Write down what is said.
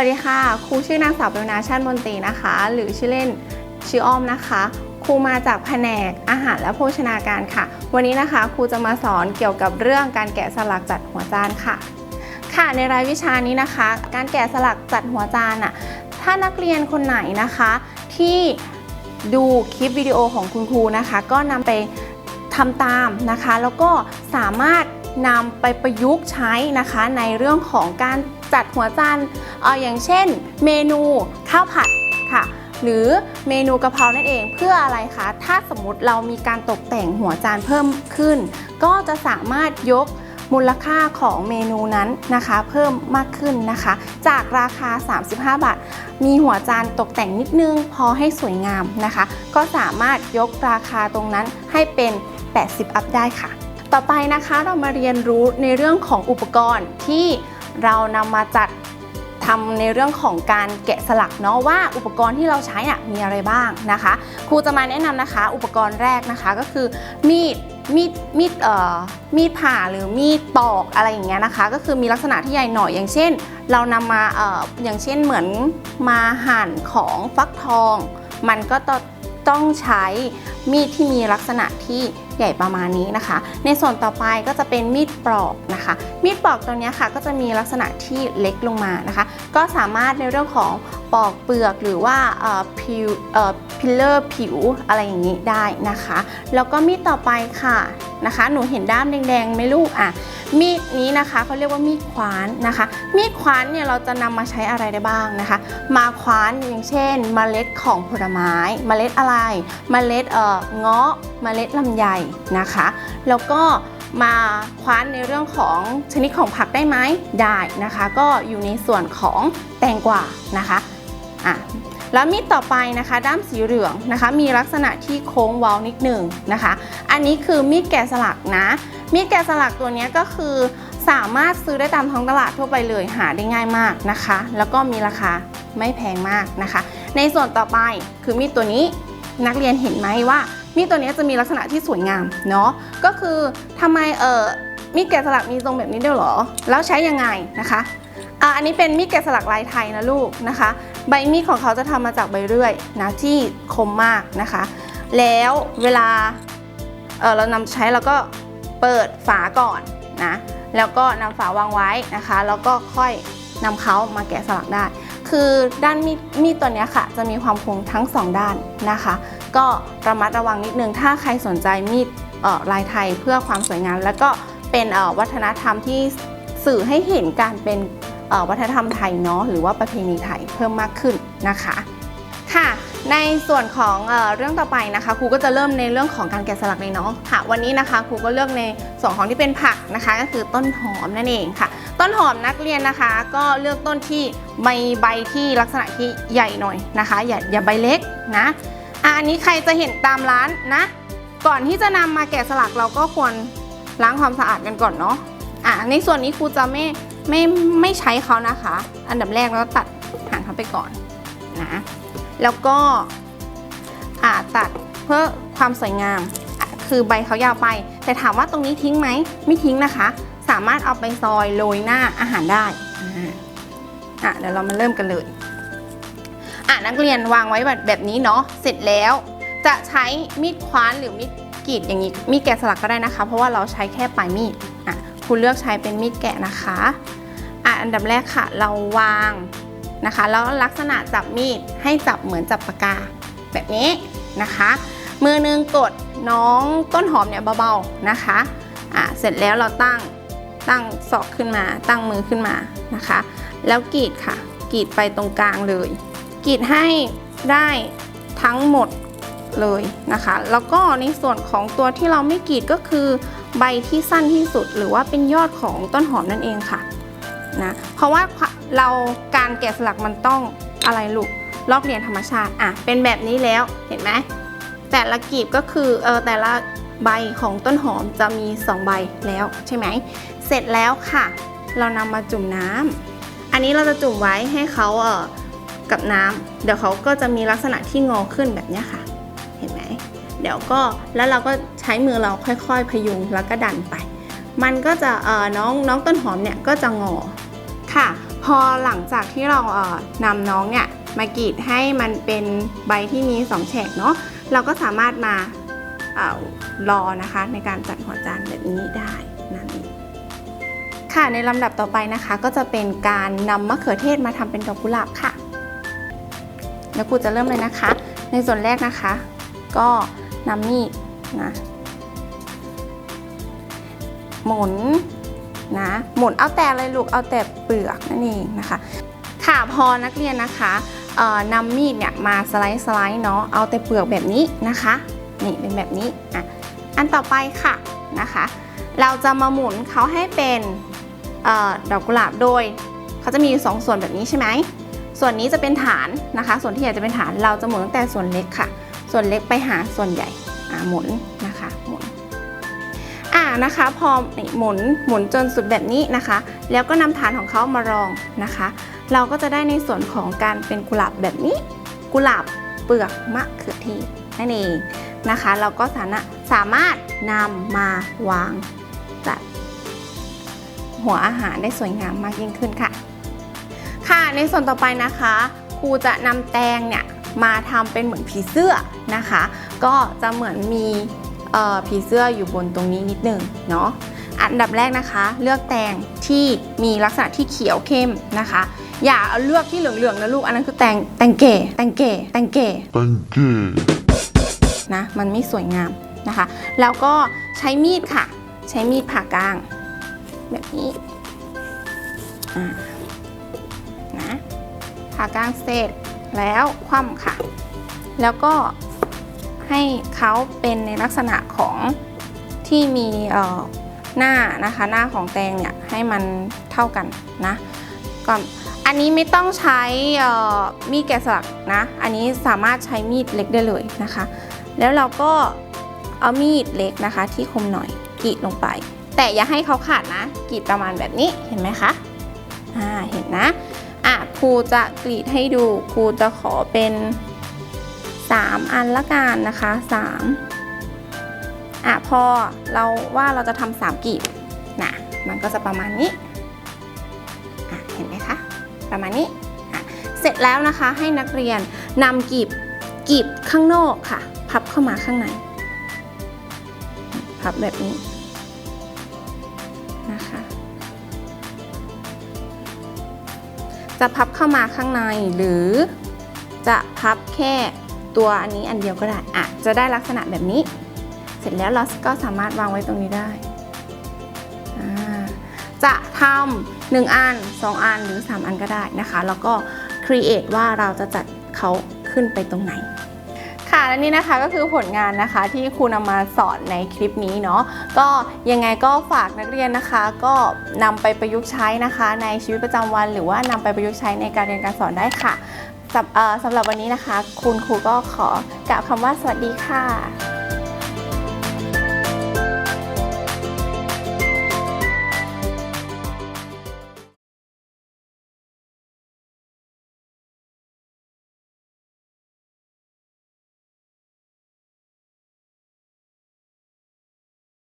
วัสดีค่ะ ครูชื่อนางสาวปรนาชาติมนตรีนะคะ หรือชื่อเล่นชื่ออ้อมนะคะ ครูมาจากแผนกอาหารและโภชนาการค่ะ วันนี้นะคะครูจะมาสอนเกี่ยวกับเรื่องการแกะสลักจัดหัวจานค่ะ ค่ะในรายวิชานี้นะคะ การแกะสลักจัดหัวจานอะ ถ้านักเรียนคนไหนนะคะ ที่ดูคลิปวิดีโอของคุณครูนะคะ ก็นำไปทำตามนะคะ แล้วก็สามารถนำไปประยุกต์ใช้นะคะในเรื่องของการ จัดหัวจานเอออย่างเช่น เมนูข้าวผัดค่ะ หรือเมนูกะเพรานั่นเองเพื่ออะไรคะ ถ้าสมมติเรามีการตกแต่งหัวจานเพิ่มขึ้น ก็จะสามารถยกมูลค่าของเมนูนั้นนะคะ เพิ่มมากขึ้นนะคะ จากราคา 35 บาท มีหัวจานตกแต่งนิดนึงพอให้สวยงามนะคะ ก็สามารถยกราคาตรงนั้นให้เป็น 80 อัพได้ค่ะ ต่อไปนะคะเรามาเรียนรู้ในเรื่องของอุปกรณ์ที่ เรานำมาจัดทำในเรื่องของการแกะสลักเนาะว่าอุปกรณ์ที่เราใช้น่ะมีอะไรบ้างนะคะครูจะมาแนะนำนะคะ อุปกรณ์แรกนะคะก็คือมีดมีดมีดเอ่อมีดผ่าหรือมีดปอกอะไรอย่างเงี้ยนะคะ ก็คือมีลักษณะที่ใหญ่หน่อยอย่างเช่น เรานำมาเอ่ออย่างเช่นเหมือนมาหั่นของฟักทอง มันก็ต้อง ต้องใช้มีดที่มีลักษณะที่ใหญ่ประมาณนี้นะคะ ในส่วนต่อไปก็จะเป็นมีดปลอกนะคะ มีดปลอกตัวนี้ค่ะก็จะมีลักษณะที่เล็กลงมานะคะ ก็สามารถในเรื่องของ ปอกเปลือกหรือว่าผิวพิลเลอร์ผิวอะไรอย่างนี้ได้นะคะ แล้วก็มีดต่อไปค่ะนะคะ หนูเห็นด้ามแดงๆไหมลูกอะมีดนี้นะคะเขาเรียกว่ามีดขวานนะคะ มีดขวานเนี่ยเราจะนำมาใช้อะไรได้บ้างนะคะ มาขวานอย่างเช่น เมล็ดของผลไม้ เมล็ดอะไร เมล็ดเอ่อเงาะ เมล็ดลำไยนะคะ แล้วก็มาคว้านในเรื่องของชนิดของผักได้ไหมได้นะคะ ก็อยู่ในส่วนของแตงกวานะคะ อะแล้วมีดต่อไปนะคะ ด้ามสีเหลืองนะคะ มีลักษณะที่โค้งเว้านิดหนึ่งนะคะ อันนี้คือมีดแกะสลักนะ มีดแกะสลักตัวนี้ก็คือสามารถซื้อได้ตามท้องตลาดทั่วไปเลยหาได้ง่ายมากนะคะ แล้วก็มีราคาไม่แพงมากนะคะ ในส่วนต่อไปคือมีดตัวนี้นักเรียนเห็นไหมว่า มีดตัวนี้จะมีลักษณะที่สวยงามเนาะก็คือทำไมเออมีดแกะสลักมีทรงแบบนี้ด้วยเหรอ แล้วใช้ยังไงนะคะอะอันนี้เป็นมีดแกะสลักลายไทยนะลูกนะคะ ใบมีดของเขาจะทำมาจากใบเรื่อยนะที่คมมากนะคะ แล้วเวลาเออเรานำใช้เราก็เปิดฝาก่อนนะแล้วก็นำฝาวางไว้นะคะ แล้วก็ค่อยนำเขามาแกะสลักได้ คือด้านมีดมีดตัวนี้ค่ะ จะมีความคมทั้งสองด้านนะคะ ก็ระมัดระวังนิดนึง ถ้าใครสนใจมีดลายไทยเพื่อความสวยงาม แล้วก็เป็นวัฒนธรรมที่สื่อให้เห็นการเป็น วัฒนธรรมไทยเนาะหรือว่าประเพณีไทยเพิ่มมากขึ้นนะคะค่ะในส่วนของเอเรื่องต่อไปนะคะครูก็จะเริ่มในเรื่องของการแกะสลักเลยเนาะค่ะวันนี้นะคะครูก็เลือกในส่วนของที่เป็นผักนะคะก็คือต้นหอมนั่นเองค่ะ ต้นหอมนักเรียนนะคะ ก็เลือกต้นที่ใบใบที่ลักษณะที่ใหญ่หน่อยนะคะ อย่าอย่าใบเล็กนะอะอันนี้ใครจะเห็นตามร้านนะ ก่อนที่จะนำมาแกะสลักเราก็ควรล้างความสะอาดกันก่อนเนาะอะในส่วนนี้ครูจะไม่ ไม่ไม่ใช้เขานะคะ อันดับแรกเราตัดหางเขาไปก่อนนะแล้วก็อาตัดเพื่อความสวยงาม คือใบเขายาวไป แต่ถามว่าตรงนี้ทิ้งไหมไม่ทิ้งนะคะ สามารถเอาไปซอยโรยหน้าอาหารได้อ่าอะเดี๋ยวเรามาเริ่มกันเลยอะนักเรียนวางไว้แบบแบบนี้เนาะเสร็จแล้วจะใช้มีดคว้านหรือมีดกรีดอย่างนี้มีดแกะสลักก็ได้นะคะ เพราะว่าเราใช้แค่ปลายมีดอะคุณเลือกใช้เป็นมีดแกะนะคะ อะอันดับแรกค่ะ เราวางนะคะ แล้วลักษณะจับมีดให้จับเหมือนจับปากกาแบบนี้นะคะ มือหนึงกดน้องต้นหอมเนี่ยเบาๆนะคะอะเสร็จแล้วเราตั้งตั้งศอกขึ้นมา ตั้งมือขึ้นมานะคะ แล้วกรีดค่ะกรีดไปตรงกลางเลยกรีดให้ได้ทั้งหมดเลยนะคะ แล้วก็ในส่วนของตัวที่เราไม่กรีดก็คือใบที่สั้นที่สุด หรือว่าเป็นยอดของต้นหอมนั่นเองค่ะ นะ เพราะว่าเราการแกะสลักมันต้องอะไรลูกลอกเลียนธรรมชาติอะเป็นแบบนี้แล้วเห็นไหมแต่ละกีบก็คือเออแต่ละใบของต้นหอมจะมี 2 ใบแล้วใช่ไหมเสร็จแล้วค่ะ เรานำมาจุ่มน้ำอันนี้เราจะจุ่มไว้ให้เขาเออกับน้ำเดี๋ยวเขาก็จะมีลักษณะที่งอขึ้นแบบนี้ค่ะ เห็นไหมเดี๋ยวก็แล้วเราก็ใช้มือเราค่อยๆ พยุงแล้วก็ดันไป มันก็จะเออน้องน้องต้นหอมเนี่ยก็จะงอ ค่ะ พอหลังจากที่เราเนำน้องเนี่ยมากรีดให้มันเป็นใบที่มีสองแฉกเนาะเราก็สามารถมาเออรอนะคะในการจัดหัวจานแบบนี้ได้นั่นเองค่ะในลำดับต่อไปนะคะ ก็จะเป็นการนำมะเขือเทศมาทำเป็นดอกกุหลาบค่ะ แล้วครูจะเริ่มเลยนะคะ ในส่วนแรกนะคะ ก็นำมีดนะหมุน นะ หมุนเอาแต่อะไรลูกเอาแต่เปลือกนั่นเองนะคะ ค่ะพอนักเรียนนะคะนำมีดเนี่ยมาสไลด์สไลด์เนาะเอาแต่เปลือกแบบนี้นะคะนี่เป็นแบบนี้อะอันต่อไปค่ะนะคะ เราจะมาหมุนเขาให้เป็นออดอกกุหลาบโดยเขาจะมีอยู่สองส่วนแบบนี้ใช่ไหมส่วนนี้จะเป็นฐานนะคะ ส่วนที่ใหญ่จะเป็นฐานเราจะหมุนตั้งแต่ส่วนเล็กค่ะ ส่วนเล็กไปหาส่วนใหญ่หมุนนะคะหมุน อ่านะคะ พอหมุนหมุนจนสุดแบบนี้นะคะ แล้วก็นำฐานของเขามารองนะคะ เราก็จะได้ในส่วนของการเป็นกุหลาบแบบนี้ กุหลาบเปลือกมะเขือเทศนั่นเองนะคะ เราก็สามารถสามารถนำมาวางจัดหัวอาหารได้สวยงามมากยิ่งขึ้นค่ะ ค่ะในส่วนต่อไปนะคะครูจะนำแตงเนี่ยมาทำเป็นเหมือนผีเสื้อนะคะ ก็จะเหมือนมี ผีเสื้ออยู่บนตรงนี้นิดหนึงเนาะอันดับแรกนะคะ เลือกแตงที่มีลักษณะที่เขียวเข้มนะคะ อย่าเอาเลือกที่เหลืองๆนะลูกอันนั้นคือแตงแตงเก๋แตงเก๋แตงเก๋ Thank you. นะมันไม่สวยงามนะคะ แล้วก็ใช้มีดค่ะ ใช้มีดผ่ากลาง แบบนี้อ่านะผ่ากลางเสร็จแล้วคว่ำค่ะ แล้วก็ ให้เขาเป็นในลักษณะของที่มีหน้านะคะหน้าของแตงเนี่ยให้มันเท่ากันนะก่อนอันนี้ไม่ต้องใช้มีดแกะสลักนะอันนี้สามารถใช้มีดเล็กได้เลยนะคะ แล้วเราก็เอามีดเล็กนะคะที่คมหน่อยกรีดลงไป แต่อย่าให้เขาขาดนะกรีดประมาณแบบนี้เห็นไหมคะอ่าเห็นนะอะครูจะกรีดให้ดูครูจะขอเป็น 3 อันละกันนะคะ 3 อะพอเราว่าเราจะทำสามกรีบนะมันก็จะประมาณนี้อะเห็นไหมคะ ประมาณนี้อะเสร็จแล้วนะคะให้นักเรียนนำกรีบกรีบข้างนอกค่ะ พับเข้ามาข้างใน พับแบบนี้นะคะจะพับเข้ามาข้างในหรือจะพับแค่ ตัวอันนี้อันเดียวก็ได้อะจะได้ลักษณะแบบนี้ เสร็จแล้วเราก็สามารถวางไว้ตรงนี้ได้ จะทำหนึ่งอันสองอันหรือ3อันก็ได้นะคะ แล้วก็ create ว่าเราจะจัดเขาขึ้นไปตรงไหนค่ะและนี่นะคะก็คือผลงานนะคะที่ครูนำมาสอนในคลิปนี้เนาะก็ยังไงก็ฝากนักเรียนนะคะ ก็นำไปประยุกต์ใช้นะคะ ในชีวิตประจำวัน หรือว่านำไปประยุกต์ใช้ในการเรียนการสอนได้ค่ะ สำสำหรับวันนี้นะคะ คุณครูก็ขอกล่าวคำว่าสวัสดีค่ะ